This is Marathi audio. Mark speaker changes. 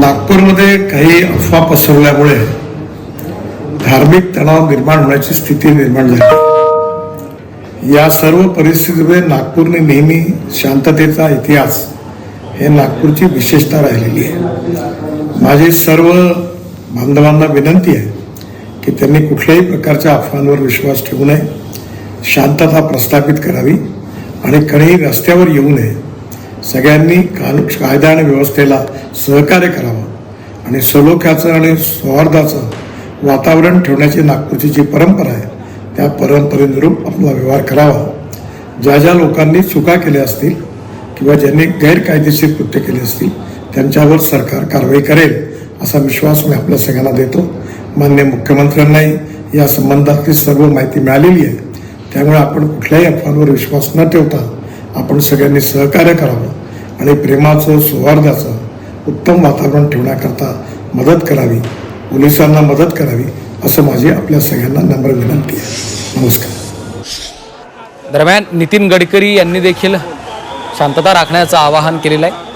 Speaker 1: नागपूरमध्ये काही अफवा पसरल्यामुळे धार्मिक तणाव निर्माण होण्याची स्थिती निर्माण झाली. या सर्व परिस्थितीमध्ये नागपूरने नेहमी शांततेचा इतिहास हे नागपूरची विशेषता राहिलेली आहे. माझी सर्व बांधवांना विनंती आहे की त्यांनी कुठल्याही प्रकारच्या अफवांवर विश्वास ठेवू नये शांतता प्रस्थापित करावी आणि कणीही रस्त्यावर येऊ नये सगळ्यांनी काल कायदा आणि व्यवस्थेला सहकार्य करावं आणि सलोख्याचं आणि सौहार्दाचं वातावरण ठेवण्याची नागपूरची जी परंपरा आहे त्या परंपरेनुरूप आपला व्यवहार करावा. ज्या ज्या लोकांनी चुका केल्या असतील किंवा ज्यांनी गैरकायदेशीर कृत्य केले असतील त्यांच्यावर सरकार कारवाई करेल असा विश्वास मी आपल्या सगळ्यांना देतो. मान्य मुख्यमंत्र्यांनाही या संबंधातली सर्व माहिती मिळालेली आहे. त्यामुळे आपण कुठल्याही अफवांवर विश्वास न ठेवता आपण सगळ्यांनी सहकार्य करावं आणि प्रेमाचं सौहार्दाचं उत्तम वातावरण ठेवण्याकरता मदत करावी पोलिसांना मदत करावी असं माझी आपल्या सगळ्यांना नम्र विनंती आहे. नमस्कार.
Speaker 2: दरम्यान नितीन गडकरी यांनी देखील शांतता राखण्याचं आवाहन केलेलं आहे.